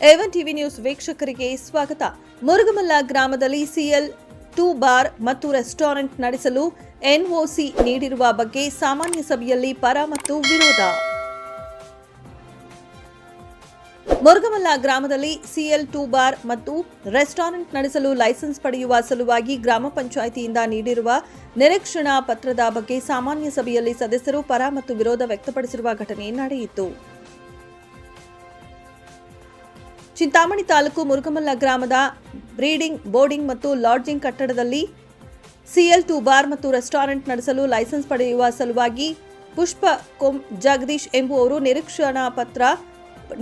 A one TV news ವೀಕ್ಷಕರಿಗೆ ಸ್ವಾಗತ. ಮುರುಗಮಲ್ಲ ಗ್ರಾಮದಲ್ಲಿ ಸಿಎಲ್ ಟೂ ಬಾರ್ ಮತ್ತು ರೆಸ್ಟೋರೆಂಟ್ ನಡೆಸಲು ಎನ್ಒಸಿ ನೀಡಿರುವ ಬಗ್ಗೆ ಸಾಮಾನ್ಯ ಸಭೆಯಲ್ಲಿ ಪರ ಮತ್ತು ವಿರೋಧ. ಮುರುಗಮಲ್ಲ ಗ್ರಾಮದಲ್ಲಿ ಸಿಎಲ್ ಟೂ ಬಾರ್ ಮತ್ತು ರೆಸ್ಟೋರೆಂಟ್ ನಡೆಸಲು ಲೈಸೆನ್ಸ್ ಪಡೆಯುವ ಸಲುವಾಗಿ ಗ್ರಾಮ ಪಂಚಾಯಿತಿಯಿಂದ ನೀಡಿರುವ ನಿರೀಕ್ಷಣಾ ಪತ್ರದ ಬಗ್ಗೆ ಸಾಮಾನ್ಯ ಸಭೆಯಲ್ಲಿ ಸದಸ್ಯರು ಪರ ಮತ್ತು ವಿರೋಧ ವ್ಯಕ್ತಪಡಿಸಿರುವ ಘಟನೆ ನಡೆಯಿತು. ಚಿಂತಾಮಣಿ ತಾಲೂಕು ಮುರುಗಮಲ್ಲ ಗ್ರಾಮದ ಬ್ರೀಡಿಂಗ್, ಬೋರ್ಡಿಂಗ್ ಮತ್ತು ಲಾಡ್ಜಿಂಗ್ ಕಟ್ಟಡದಲ್ಲಿ ಸಿಎಲ್ ಟು ಬಾರ್ ಮತ್ತು ರೆಸ್ಟೋರೆಂಟ್ ನಡೆಸಲು ಲೈಸೆನ್ಸ್ ಪಡೆಯುವ ಸಲುವಾಗಿ ಪುಷ್ಪ ಕೊಂ ಜಗದೀಶ್ ಎಂಬುವವರು ನಿರೀಕ್ಷಣಾ ಪತ್ರ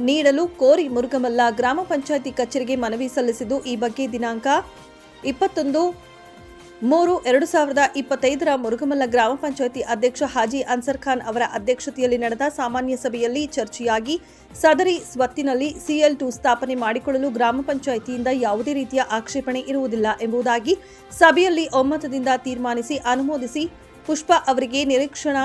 ನೀಡಲು ಕೋರಿ ಮುರುಗಮಲ್ಲ ಗ್ರಾಮ ಪಂಚಾಯಿತಿ ಕಚೇರಿಗೆ ಮನವಿ ಸಲ್ಲಿಸಿದ್ದು ಈ ಬಗ್ಗೆ ದಿನಾಂಕ ಇಪ್ಪತ್ತೊಂದು ಮೂರು, ಎರಡು ಸಾವಿರದ ಇಪ್ಪತ್ತೈದರ ಮುರುಗಮಲ್ಲ ಗ್ರಾಮ ಪಂಚಾಯಿತಿ ಅಧ್ಯಕ್ಷ ಹಾಜಿ ಅನ್ಸರ್ ಖಾನ್ ಅವರ ಅಧ್ಯಕ್ಷತೆಯಲ್ಲಿ ನಡೆದ ಸಾಮಾನ್ಯ ಸಭೆಯಲ್ಲಿ ಚರ್ಚೆಯಾಗಿ ಸದರಿ ಸ್ವತ್ತಿನಲ್ಲಿ ಸಿಎಲ್ ಟು ಸ್ಥಾಪನೆ ಮಾಡಿಕೊಳ್ಳಲು ಗ್ರಾಮ ಪಂಚಾಯಿತಿಯಿಂದ ಯಾವುದೇ ರೀತಿಯ ಆಕ್ಷೇಪಣೆ ಇರುವುದಿಲ್ಲ ಎಂಬುದಾಗಿ ಸಭೆಯಲ್ಲಿ ಒಮ್ಮತದಿಂದ ತೀರ್ಮಾನಿಸಿ ಅನುಮೋದಿಸಿ ಪುಷ್ಪ ಅವರಿಗೆ ನಿರೀಕ್ಷಣಾ,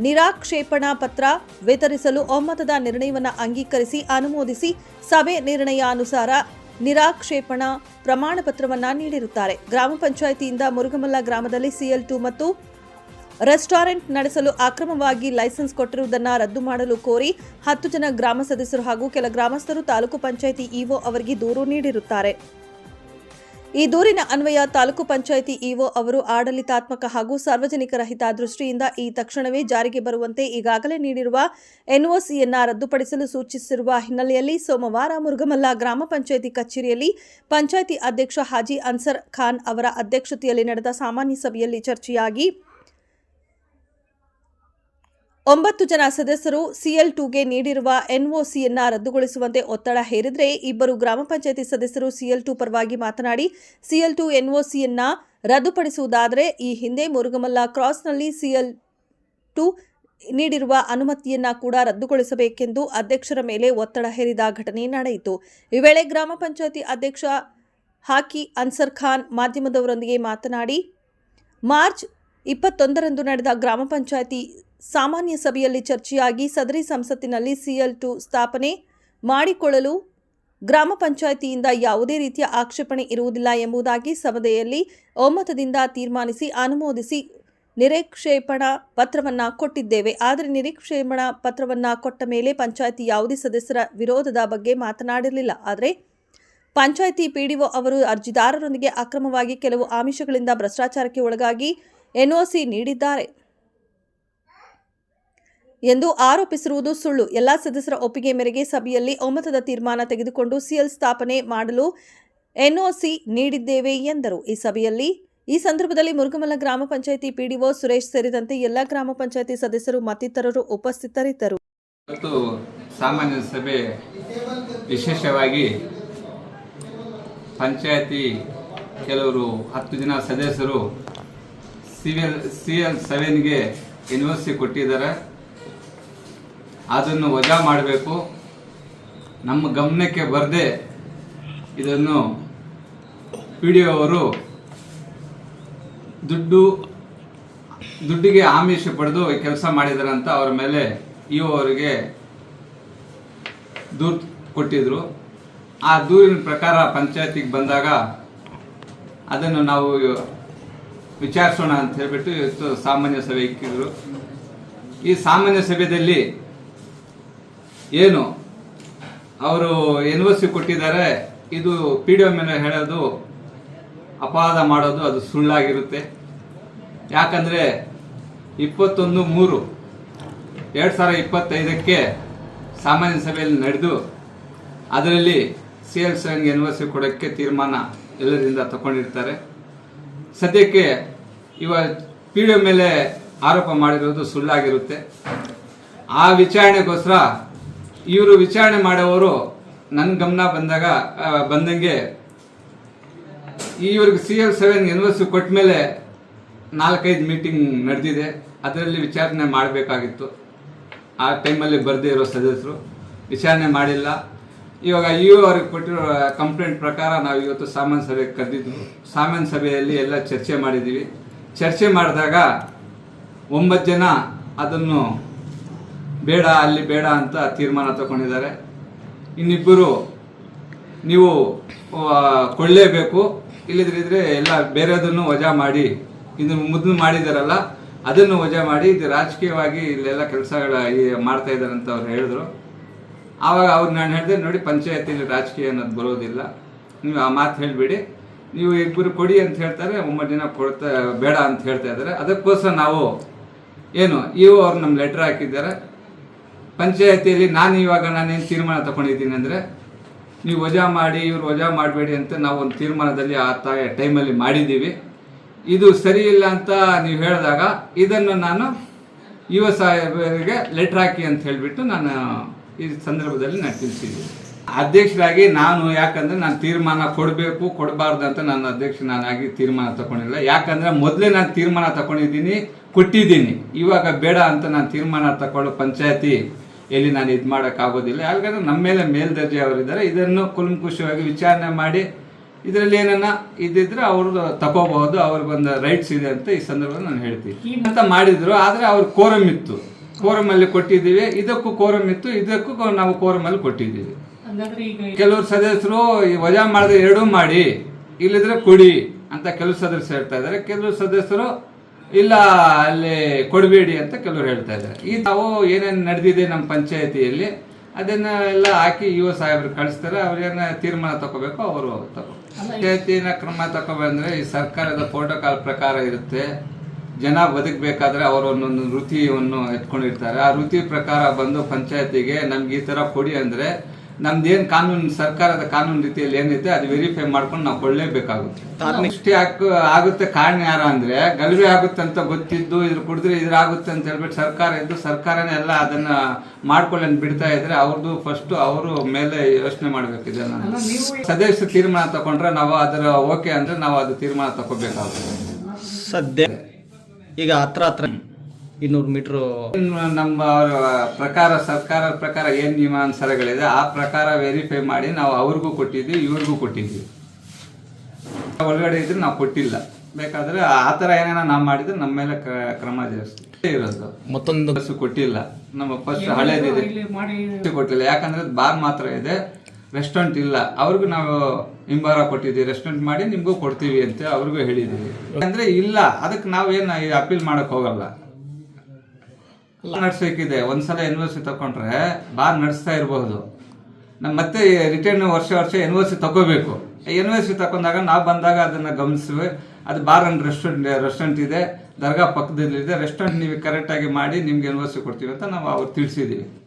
ನಿರಾಕ್ಷೇಪಣಾ ಪತ್ರ ವಿತರಿಸಲು ಒಮ್ಮತದ ನಿರ್ಣಯವನ್ನು ಅಂಗೀಕರಿಸಿ ಅನುಮೋದಿಸಿ ಸಭೆ ನಿರ್ಣಯಾನುಸಾರ ನಿರಾಕ್ಷೇಪಣಾ ಪ್ರಮಾಣ ಪತ್ರವನ್ನ ನೀಡಿರುತ್ತಾರೆ. ಗ್ರಾಮ ಪಂಚಾಯಿತಿಯಿಂದ ಮುರುಗಮಲ್ಲ ಗ್ರಾಮದಲ್ಲಿ ಸಿಎಲ್ ಟು ಮತ್ತು ರೆಸ್ಟೋರೆಂಟ್ ನಡೆಸಲು ಅಕ್ರಮವಾಗಿ ಲೈಸೆನ್ಸ್ ಕೊಟ್ಟಿರುವುದನ್ನು ರದ್ದು ಮಾಡಲು ಕೋರಿ ಹತ್ತು ಜನ ಗ್ರಾಮ ಸದಸ್ಯರು ಹಾಗೂ ಕೆಲ ಗ್ರಾಮಸ್ಥರು ತಾಲೂಕು ಪಂಚಾಯಿತಿ ಇಒ ಅವರಿಗೆ ದೂರು ನೀಡಿರುತ್ತಾರೆ. ಈ ದೂರಿನ ಅನ್ವಯ ತಾಲೂಕು ಪಂಚಾಯಿತಿ ಇಒ ಅವರು ಆಡಳಿತಾತ್ಮಕ ಹಾಗೂ ಸಾರ್ವಜನಿಕರ ಹಿತದೃಷ್ಟಿಯಿಂದ ಈ ತಕ್ಷಣವೇ ಜಾರಿಗೆ ಬರುವಂತೆ ಈಗಾಗಲೇ ನೀಡಿರುವ ಎನ್ಒಸಿಯನ್ನ ರದ್ದುಪಡಿಸಲು ಸೂಚಿಸಿರುವ ಹಿನ್ನೆಲೆಯಲ್ಲಿ ಸೋಮವಾರ ಮುರುಗಮಲ್ಲ ಗ್ರಾಮ ಪಂಚಾಯಿತಿ ಕಚೇರಿಯಲ್ಲಿ ಪಂಚಾಯಿತಿ ಅಧ್ಯಕ್ಷ ಹಾಜಿ ಅನ್ಸರ್ ಖಾನ್ ಅವರ ಅಧ್ಯಕ್ಷತೆಯಲ್ಲಿ ನಡೆದ ಸಾಮಾನ್ಯ ಸಭೆಯಲ್ಲಿ ಚರ್ಚೆಯಾಗಿ ಒಂಬತ್ತು ಜನ ಸದಸ್ಯರು ಸಿಎಲ್ ಟೂಗೆ ನೀಡಿರುವ ಎನ್ಒಸಿಯನ್ನ ರದ್ದುಗೊಳಿಸುವಂತೆ ಒತ್ತಡ ಹೇರಿದ್ರೆ ಇಬ್ಬರು ಗ್ರಾಮ ಪಂಚಾಯತಿ ಸದಸ್ಯರು ಸಿಎಲ್ ಟು ಪರವಾಗಿ ಮಾತನಾಡಿ, ಸಿಎಲ್ ಟು ಎನ್ಒಸಿಯನ್ನ ರದ್ದುಪಡಿಸುವುದಾದರೆ ಈ ಹಿಂದೆ ಮುರುಗಮಲ್ಲ ಕ್ರಾಸ್ನಲ್ಲಿ ಸಿಎಲ್ ಟು ನೀಡಿರುವ ಅನುಮತಿಯನ್ನ ಕೂಡ ರದ್ದುಗೊಳಿಸಬೇಕೆಂದು ಅಧ್ಯಕ್ಷರ ಮೇಲೆ ಒತ್ತಡ ಹೇರಿದ ಘಟನೆ ನಡೆಯಿತು. ಈ ವೇಳೆ ಗ್ರಾಮ ಪಂಚಾಯತಿ ಅಧ್ಯಕ್ಷ ಹಾಕಿ ಅನ್ಸರ್ ಖಾನ್ ಮಾಧ್ಯಮದವರೊಂದಿಗೆ ಮಾತನಾಡಿ, ಮಾರ್ಚ್ ಇಪ್ಪತ್ತೊಂದರಂದು ನಡೆದ ಗ್ರಾಮ ಪಂಚಾಯಿತಿ ಸಾಮಾನ್ಯ ಸಭೆಯಲ್ಲಿ ಚರ್ಚೆಯಾಗಿ ಸದರಿ ಸಂಸತ್ತಿನಲ್ಲಿ ಸಿಎಲ್ ಟು ಸ್ಥಾಪನೆ ಮಾಡಿಕೊಳ್ಳಲು ಗ್ರಾಮ ಪಂಚಾಯಿತಿಯಿಂದ ಯಾವುದೇ ರೀತಿಯ ಆಕ್ಷೇಪಣೆ ಇರುವುದಿಲ್ಲ ಎಂಬುದಾಗಿ ಸಭೆಯಲ್ಲಿ ಒಮ್ಮತದಿಂದ ತೀರ್ಮಾನಿಸಿ ಅನುಮೋದಿಸಿ ನಿರೀಕ್ಷೇಪಣಾ ಪತ್ರವನ್ನ ಕೊಟ್ಟಿದ್ದೇವೆ. ಆದರೆ ನಿರೀಕ್ಷೇಪಣಾ ಪತ್ರವನ್ನ ಕೊಟ್ಟ ಮೇಲೆ ಪಂಚಾಯಿತಿ ಯಾವುದೇ ಸದಸ್ಯರ ವಿರೋಧದ ಬಗ್ಗೆ ಮಾತನಾಡಿರಲಿಲ್ಲ. ಆದರೆ ಪಂಚಾಯಿತಿ ಪಿಡಿಒ ಅವರು ಅರ್ಜಿದಾರರೊಂದಿಗೆ ಅಕ್ರಮವಾಗಿ ಕೆಲವು ಆಮಿಷಗಳಿಂದ ಭ್ರಷ್ಟಾಚಾರಕ್ಕೆ ಒಳಗಾಗಿ ಎನ್ಒಸಿ ನೀಡಿದ್ದಾರೆ. ಎಂದು ಆರೋಪಿಸಿರುವುದು ಸುಳ್ಳು. ಎಲ್ಲಾ ಸದಸ್ಯರ ಒಪ್ಪಿಗೆ ಮೇರೆಗೆ ಸಭೆಯಲ್ಲಿ ಒಮ್ಮತದ ತೀರ್ಮಾನ ತೆಗೆದುಕೊಂಡು ಸಿಎಲ್ ಸ್ಥಾಪನೆ ಮಾಡಲು ಎನ್ಒಸಿ ನೀಡಿದ್ದೇವೆ ಎಂದರು. ಈ ಸಭೆಯಲ್ಲಿ ಈ ಸಂದರ್ಭದಲ್ಲಿ ಮುರುಗಮಲ ಗ್ರಾಮ ಪಂಚಾಯಿತಿ ಪಿಡಿಒ ಸುರೇಶ್ ಸೇರಿದಂತೆ ಎಲ್ಲ ಗ್ರಾಮ ಪಂಚಾಯಿತಿ ಸದಸ್ಯರು ಮತ್ತಿತರರು ಉಪಸ್ಥಿತರಿದ್ದರು. ಸಾಮಾನ್ಯ ಸಭೆ ವಿಶೇಷವಾಗಿ ಪಂಚಾಯತಿ ಕೆಲವರು ಹತ್ತು ಜನ ಸದಸ್ಯರು ಸಿವಿಲ್ ಸಿ ಎಲ್ ಸೆವೆನ್ಗೆ ಸಿ ಕೊಟ್ಟಿದ್ದಾರೆ. ಅದನ್ನು ವಜಾ ಮಾಡಬೇಕು. ನಮ್ಮ ಗಮನಕ್ಕೆ ಬರದೆ ಇದನ್ನು ಪಿ ಡಿ ಅವರು ದುಡ್ಡು, ದುಡ್ಡಿಗೆ ಆಮಿಷ ಪಡೆದು ಕೆಲಸ ಮಾಡಿದಾರಂತ ಅವರ ಮೇಲೆ ಇ ಅವರಿಗೆ ದೂರು ಕೊಟ್ಟಿದ್ರು. ಆ ದೂರಿನ ಪ್ರಕಾರ ಪಂಚಾಯತಿಗೆ ಬಂದಾಗ ಅದನ್ನು ನಾವು ವಿಚಾರಿಸೋಣ ಅಂತ ಹೇಳಿಬಿಟ್ಟು ಇವತ್ತು ಸಾಮಾನ್ಯ ಸಭೆ ಇಕ್ಕಿದ್ರು. ಈ ಸಾಮಾನ್ಯ ಸಭೆಯಲ್ಲಿ ಏನು? ಅವರು ಎನ್ ಒ ಸಿ ಕೊಟ್ಟಿದ್ದಾರೆ. ಇದು ಪಿ ಡಿ ಒ ಮೇಲೆ ಹೇಳೋದು ಅಪವಾದ ಮಾಡೋದು, ಅದು ಸುಳ್ಳಾಗಿರುತ್ತೆ. ಯಾಕಂದರೆ ಇಪ್ಪತ್ತೊಂದು ಮೂರು, ಎರಡು ಸಾವಿರ ಇಪ್ಪತ್ತೈದಕ್ಕೆ ಸಾಮಾನ್ಯ ಸಭೆಯಲ್ಲಿ ನಡೆದು, ಅದರಲ್ಲಿ ಸಿ ಎಲ್ ಸೆವೆನ್ಗೆ ಎನ್ ಒ ಸಿ ಕೊಡೋಕ್ಕೆ ತೀರ್ಮಾನ ಎಲ್ಲರಿಂದ ತಗೊಂಡಿರ್ತಾರೆ ಸದ್ಯಕ್ಕೆ ಇವ ಪಿ ಡಿ ಒ ಮೇಲೆ ಆರೋಪ ಮಾಡಿರೋದು ಸುಳ್ಳಾಗಿರುತ್ತೆ. ಆ ವಿಚಾರಣೆಗೋಸ್ಕರ ಇವರು ವಿಚಾರಣೆ ಮಾಡೋವರು ನನ್ನ ಗಮನ ಬಂದಾಗ ಬಂದಂಗೆ ಇವ್ರಿಗೆ C L seven N C ಕೊಟ್ಟ ಮೇಲೆ ನಾಲ್ಕೈದು ಮೀಟಿಂಗ್ ನಡೆದಿದೆ. ಅದರಲ್ಲಿ ವಿಚಾರಣೆ ಮಾಡಬೇಕಾಗಿತ್ತು. ಆ ಟೈಮಲ್ಲಿ ಬರದೇ ಇರೋ ಸದಸ್ಯರು ವಿಚಾರಣೆ ಮಾಡಿಲ್ಲ. ಇವಾಗ ಇ ಅವ್ರಿಗೆ ಕೊಟ್ಟಿರೋ ಕಂಪ್ಲೇಂಟ್ ಪ್ರಕಾರ ನಾವು ಇವತ್ತು ಸಾಮಾನ್ಯ ಸಭೆಗೆ ಕರೆದಿದ್ವು ಸಾಮಾನ್ಯ ಸಭೆಯಲ್ಲಿ ಎಲ್ಲ ಚರ್ಚೆ ಮಾಡಿದ್ದೀವಿ. ಚರ್ಚೆ ಮಾಡಿದಾಗ ಒಂಬತ್ತು ಜನ ಅದನ್ನು ಬೇಡ, ಅಲ್ಲಿ ಬೇಡ ಅಂತ ತೀರ್ಮಾನ ತಗೊಂಡಿದ್ದಾರೆ. ಇನ್ನಿಬ್ಬರು ನೀವು ಕೊಳ್ಳೇಬೇಕು. ಇಲ್ಲದ್ರಿದ್ರೆ ಎಲ್ಲ ಬೇರೆದನ್ನು ವಜಾ ಮಾಡಿ ಇದು ಮೊದಲು ಮಾಡಿದಾರಲ್ಲ, ಅದನ್ನು ವಜಾ ಮಾಡಿ ಇದು ರಾಜಕೀಯವಾಗಿ ಇಲ್ಲೆಲ್ಲ ಕೆಲಸಗಳ ಮಾಡ್ತಾ ಇದ್ದಾರೆ ಅಂತ ಅವ್ರು ಹೇಳಿದ್ರು. ಆವಾಗ ಅವ್ರು ನಾನು ಹೇಳಿದೆ, ನೋಡಿ ಪಂಚಾಯತಿಲಿ ರಾಜಕೀಯ ಅನ್ನೋದು ಬರೋದಿಲ್ಲ. ನೀವು ಆ ಮಾತು ಹೇಳಿಬಿಡಿ. ನೀವು ಇಬ್ಬರು ಕೊಡಿ ಅಂತ ಹೇಳ್ತಾರೆ, ಒಂಬತ್ತು ದಿನ ಕೊಡ್ತಾ, ಬೇಡ ಅಂತ ಹೇಳ್ತಾ ಇದ್ದಾರೆ. ಅದಕ್ಕೋಸ್ಕರ ನಾವು, ಏನು ಇವು ಅವ್ರು ನಮ್ಮ ಲೆಟ್ರ್ ಹಾಕಿದ್ದಾರೆ. ಪಂಚಾಯತಿಯಲ್ಲಿ ನಾನು ಇವಾಗ ನಾನೇನು ತೀರ್ಮಾನ ತಗೊಂಡಿದ್ದೀನಿ ಅಂದರೆ ನೀವು ವಜಾ ಮಾಡಿ, ಇವ್ರು ವಜಾ ಮಾಡಬೇಡಿ ಅಂತ ನಾವು ಒಂದು ತೀರ್ಮಾನದಲ್ಲಿ ಆ ತಾಯ ಟೈಮಲ್ಲಿ ಮಾಡಿದ್ದೀವಿ. ಇದು ಸರಿ ಇಲ್ಲ ಅಂತ ನೀವು ಹೇಳಿದಾಗ ಇದನ್ನು ನಾನು ಯುವ ಸಾಹೇಬರಿಗೆ ಲೆಟ್ರ್ ಹಾಕಿ ಅಂತ ಹೇಳಿಬಿಟ್ಟು ನಾನು ಈ ಸಂದರ್ಭದಲ್ಲಿ ನಾನು ತಿಳಿಸಿದ್ದೀನಿ. ಅಧ್ಯಕ್ಷರಾಗಿ ನಾನು ಯಾಕಂದರೆ ನಾನು ತೀರ್ಮಾನ ಕೊಡಬೇಕು, ಕೊಡಬಾರ್ದು ಅಂತ ನಾನು ಅಧ್ಯಕ್ಷ ನಾನಾಗಿ ತೀರ್ಮಾನ ತಗೊಂಡಿಲ್ಲ. ಯಾಕಂದರೆ ಮೊದಲೇ ನಾನು ತೀರ್ಮಾನ ತಗೊಂಡಿದ್ದೀನಿ ಕೊಟ್ಟಿದ್ದೀನಿ. ಇವಾಗ ಬೇಡ ಅಂತ ನಾನು ತೀರ್ಮಾನ ತಗೊಳ್ಳೋ ಪಂಚಾಯತಿ ಎಲ್ಲಿ ನಾನು ಇದು ಮಾಡೋಕ್ಕಾಗೋದಿಲ್ಲ. ಯಾಕಂದ್ರೆ ನಮ್ಮ ಮೇಲೆ ಮೇಲ್ದರ್ಜೆ ಅವರಿದ್ದಾರೆ. ಇದನ್ನು ಕುಲಂಕುಷವಾಗಿ ವಿಚಾರಣೆ ಮಾಡಿ ಇದರಲ್ಲಿ ಏನನ್ನ ಇದ್ದಿದ್ರೆ ಅವರು ತಗೋಬಹುದು ಬಂದ ರೈಟ್ಸ್ ಇದೆ ಅಂತ ಈ ಸಂದರ್ಭದಲ್ಲಿ ನಾನು ಹೇಳ್ತೀನಿ. ಅಂತ ಮಾಡಿದ್ರು ಆದ್ರೆ ಅವ್ರ ಕೋರಮ್ ಇತ್ತು. ಕೋರಮ್ ಅಲ್ಲಿ ಕೊಟ್ಟಿದ್ದೀವಿ. ಇದಕ್ಕೂ ಕೋರಮ್ ಇತ್ತು. ಇದಕ್ಕೂ ನಾವು ಕೋರಮ್ ಅಲ್ಲಿ ಕೊಟ್ಟಿದ್ದೀವಿ. ಕೆಲವರು ಸದಸ್ಯರು ಈ ವಜಾ ಮಾಡಿದ್ರೆ ಎರಡೂ ಮಾಡಿ ಇಲ್ಲಿದ್ರೆ ಕೊಡಿ ಅಂತ ಕೆಲವು ಸದಸ್ಯರು ಹೇಳ್ತಾ ಇದ್ದಾರೆ. ಕೆಲವು ಸದಸ್ಯರು ಇಲ್ಲ, ಅಲ್ಲಿ ಕೊಡಬೇಡಿ ಅಂತ ಕೆಲವರು ಹೇಳ್ತಾ ಇದ್ದಾರೆ. ಈ ನಾವು ಏನೇನು ನಡೆದಿದೆ ನಮ್ಮ ಪಂಚಾಯತಿಯಲ್ಲಿ, ಅದನ್ನ ಎಲ್ಲ ಹಾಕಿ ಯುವ ಸಾಹೇಬ್ರು ಕಳಿಸ್ತಾರೆ, ಅವ್ರೇನ ತೀರ್ಮಾನ ತಗೋಬೇಕು, ಅವರು ಪಂಚಾಯತಿನ ಕ್ರಮ ತಗೋಬಂದ್ರೆ ಈ ಸರ್ಕಾರದ ಪ್ರೋಟೋಕಾಲ್ ಪ್ರಕಾರ ಇರುತ್ತೆ. ಜನ ಬದುಕಬೇಕಾದ್ರೆ ಅವರು ಒಂದೊಂದು ವೃತ್ತಿಯನ್ನು ಎತ್ಕೊಂಡಿರ್ತಾರೆ. ಆ ವೃತ್ತಿ ಪ್ರಕಾರ ಬಂದು ಪಂಚಾಯತಿಗೆ ನಮ್ಗೆ ಈ ತರ ಕೊಡಿ ಅಂದ್ರೆ ನಮ್ದೇನ್ ಕಾನೂನು ಸರ್ಕಾರದ ಕಾನೂನು ರೀತಿಯಲ್ಲಿ ಏನೈತೆ ಅದು ವೆರಿಫೈ ಮಾಡ್ಕೊಂಡು ನಾವು ಕೊಳ್ಳೇಬೇಕಾಗುತ್ತೆ. ಹಾಕು ಆಗುತ್ತೆ ಕಾರಣ ಯಾರ ಅಂದ್ರೆ ಗಲಭೆ ಆಗುತ್ತೆ ಅಂತ ಗೊತ್ತಿದ್ದು ಇದ್ರ ಕುಡಿದ್ರೆ ಇದ್ರಾಗುತ್ತೆ ಅಂತ ಹೇಳ್ಬಿಟ್ಟು ಸರ್ಕಾರ ಇದ್ದು ಸರ್ಕಾರನೇ ಎಲ್ಲ ಅದನ್ನ ಮಾಡ್ಕೊಳ್ಳೋಣ ಬಿಡ್ತಾ ಇದ್ರೆ ಅವ್ರದ್ದು ಫಸ್ಟ್ ಅವರು ಮೇಲೆ ಯೋಚನೆ ಮಾಡ್ಬೇಕು ಇದನ್ನ ಸದಸ್ಯ ತೀರ್ಮಾನ ತಗೊಂಡ್ರೆ ನಾವು ಅದರ ಓಕೆ ಅಂದ್ರೆ ನಾವು ಅದು ತೀರ್ಮಾನ ತಗೋಬೇಕಾಗುತ್ತೆ ಸದ್ಯ ಈಗ ಹತ್ರ ಹತ್ರ ಇನ್ನೂರು ಮೀಟ್ರು. ಇನ್ನು ನಮ್ಮ ಪ್ರಕಾರ ಸರ್ಕಾರ ಪ್ರಕಾರ ಏನ್ ನಿಯಮಾನುಸಾರಗಳಿದೆ ಆ ಪ್ರಕಾರ ವೆರಿಫೈ ಮಾಡಿ ನಾವು ಅವ್ರಿಗೂ ಕೊಟ್ಟಿದ್ವಿ ಇವ್ರಿಗೂ ಕೊಟ್ಟಿದ್ವಿ. ಒಳಗಡೆ ಇದ್ರೆ ನಾವು ಕೊಟ್ಟಿಲ್ಲ. ಬೇಕಾದ್ರೆ ಆ ತರ ಏನೇನ ನಾವು ಮಾಡಿದ್ರೆ ನಮ್ಮ ಮೇಲೆ ಕ್ರಮ ಜಾಸ್ತಿ ಇರೋದು. ಮತ್ತೊಂದು ಬಸ್ ಕೊಟ್ಟಿಲ್ಲ. ನಮ್ಮ ಫಸ್ಟ್ ಹಳೇದಿದೆ. ಇಲ್ಲಿ ಮಾಡಿ ಕೊಟ್ಟಿಲ್ಲ. ಯಾಕಂದ್ರೆ ಬಾರ್ ಮಾತ್ರ ಇದೆ. ರೆಸ್ಟೋರೆಂಟ್ ಇಲ್ಲ. ಅವ್ರಿಗೂ ನಾವು ಹಿಂಬಾರ ಕೊಟ್ಟಿದ್ದೀವಿ. ರೆಸ್ಟೋರೆಂಟ್ ಮಾಡಿ ನಿಮ್ಗೂ ಕೊಡ್ತೀವಿ ಅಂತ ಅವ್ರಿಗೂ ಹೇಳಿದೀವಿ ಅಂದ್ರೆ ಇಲ್ಲ. ಅದಕ್ಕೆ ನಾವೇನು ಅಪೀಲ್ ಮಾಡಕ್ ಹೋಗಲ್ಲ. ನಡ್ಸೋಕಿದೆ ಒಂದ್ಸಲ ಎನ್ ಒ ಸಿ ತಗೊಂಡ್ರೆ ಬಾರ್ ನಡೆಸ್ತಾ ಇರಬಹುದು. ನಮ್ಮ ಮತ್ತೆ ರಿಟರ್ನ್ ವರ್ಷ ವರ್ಷ ಎನ್ ಒ ಸಿ ತಗೋಬೇಕು. ಎನ್ ಒ ಸಿ ನಾವು ಬಂದಾಗ ಅದನ್ನ ಗಮನಿಸುವೆ. ಅದು ಬಾರ್ ಅಂಡ್ ರೆಸ್ಟೋರೆಂಟ್ ರೆಸ್ಟೋರೆಂಟ್ ಇದೆ. ದರ್ಗಾ ಪಕ್ಕದಲ್ಲಿದೆ. ರೆಸ್ಟೋರೆಂಟ್ ನೀವು ಕರೆಕ್ಟಾಗಿ ಮಾಡಿ ನಿಮ್ಗೆ ಎನ್ ಒ ಸಿ ಕೊಡ್ತೀವಿ ಅಂತ ನಾವು ಅವ್ರು ತಿಳಿಸಿದ್ದೀವಿ